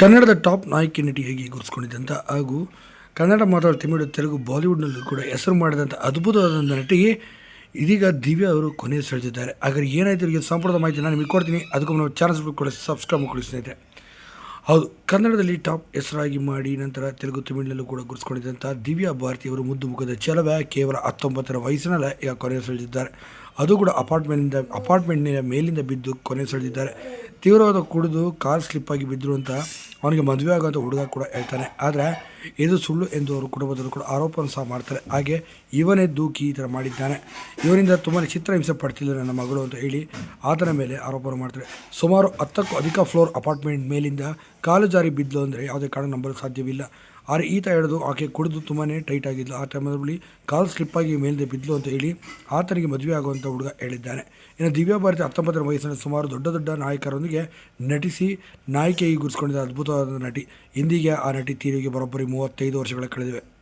ಕನ್ನಡದ ಟಾಪ್ ನಾಯಕಿ ನಟಿ ಹೇಗೆ ಗುರುತಿಸ್ಕೊಂಡಿದ್ದಂಥ ಹಾಗೂ ಕನ್ನಡ ಮಾತಾಡೋ ತಮಿಳು, ತೆಲುಗು, ಬಾಲಿವುಡ್ನಲ್ಲೂ ಕೂಡ ಹೆಸರು ಮಾಡಿದಂಥ ಅದ್ಭುತವಾದಂಥ ನಟಿಗೆ ಇದೀಗ ದಿವ್ಯಾ ಅವರು ಕೊನೆಯ ಸೆಳೆದಿದ್ದಾರೆ. ಹಾಗಾದ್ರೆ ಏನಾಯಿತು ಇವರಿಗೆ ಸಂಪೂರ್ಣ ಮಾಹಿತಿ ನಾನು ನಿಮಗೆ ಕೊಡ್ತೀನಿ. ಅದಕ್ಕೂ ನಾವು ಚಾನಲ್ಸ್ ಕೂಡ ಸಬ್ಸ್ಕ್ರೈಬ್ ಮಾಡ್ಕೊಳ್ಳಿ ಹೌದು, ಕನ್ನಡದಲ್ಲಿ ಟಾಪ್ ಹೆಸರಾಗಿ ಮಾಡಿ ನಂತರ ತೆಲುಗು, ತಮಿಳಿನಲ್ಲೂ ಕೂಡ ಗುರುತಿಸ್ಕೊಂಡಿದ್ದಂಥ ದಿವ್ಯಾ ಭಾರತಿ ಅವರು ಮುದ್ದು ಮುಖದ ಚಲವ ಕೇವಲ ಹತ್ತೊಂಬತ್ತರ ವಯಸ್ಸಿನಲ್ಲೇ ಈಗ ಕೊನೆ ಸೆಳೆದಿದ್ದಾರೆ. ಅದು ಕೂಡ ಅಪಾರ್ಟ್ಮೆಂಟಿಂದ ಅಪಾರ್ಟ್ಮೆಂಟ್ನಿಂದ ಮೇಲಿಂದ ಬಿದ್ದು ಕೊನೆ ಸೆಳೆದಿದ್ದಾರೆ ತೀವ್ರವಾದ ಕುಡಿದು ಕಾರ್ ಸ್ಲಿಪ್ ಆಗಿ ಬಿದ್ದರು ಅಂತ ಅವನಿಗೆ ಮದುವೆ ಆಗೋಂಥ ಹುಡುಗ ಕೂಡ ಹೇಳ್ತಾನೆ. ಆದರೆ ಇದು ಸುಳ್ಳು ಎಂದು ಅವರು ಕುಟುಂಬದವರು ಕೂಡ ಆರೋಪವನ್ನು ಸಹ ಮಾಡ್ತಾರೆ. ಹಾಗೆ ಇವನೇ ದೂಕಿ ಈ ಥರ ಮಾಡಿದ್ದಾನೆ. ಇವನಿಂದ ತುಂಬಾ ಚಿತ್ರಹಿಂಸೆ ಪಡ್ತಿಲ್ಲ ನನ್ನ ಮಗಳು ಅಂತ ಹೇಳಿ ಆತನ ಮೇಲೆ ಆರೋಪವನ್ನು ಮಾಡ್ತಾರೆ. ಸುಮಾರು ಹತ್ತಕ್ಕೂ ಅಧಿಕ ಫ್ಲೋರ್ ಅಪಾರ್ಟ್ಮೆಂಟ್ ಮೇಲಿಂದ ಕಾಲು ಜಾರಿ ಬಿದ್ದಲು ಅಂದರೆ ಯಾವುದೇ ಕಾರಣ ನಂಬಲು ಸಾಧ್ಯವಿಲ್ಲ. ಆದರೆ ಈತ ಹಿಡಿದು ಆಕೆ ಕುಡಿದು ತುಂಬಾ ಟೈಟ್ ಆಗಿದ್ಲು. ಆ ಟೈಮಲ್ಲಿ ಕಾಲು ಸ್ಲಿಪ್ಪಾಗಿ ಮೇಲಿಂದ ಬಿದ್ದಲು ಅಂತ ಹೇಳಿ ಆತನಿಗೆ ಮದುವೆ ಆಗುವಂಥ ಹುಡುಗ ಹೇಳಿದ್ದಾನೆ. ಇನ್ನು ದಿವ್ಯಾ ಭಾರತಿ ಹತ್ತೊಂಬತ್ತರ ವಯಸ್ಸಿನಲ್ಲಿ ಸುಮಾರು ದೊಡ್ಡ ದೊಡ್ಡ ನಾಯಕರೊಂದಿಗೆ ನಟಿಸಿ ನಾಯಕಿಯಾಗಿ ಗುರುಸ್ಕೊಂಡಿದ್ದ ಅದ್ಭುತವಾದ ನಟಿ. ಇಂದಿಗೆ ಆ ನಟಿ ತೀರಿಗೆ ಬರೋಬ್ಬರಿ ಮೂವತ್ತೈದು ವರ್ಷಗಳ ಕಳೆದಿವೆ.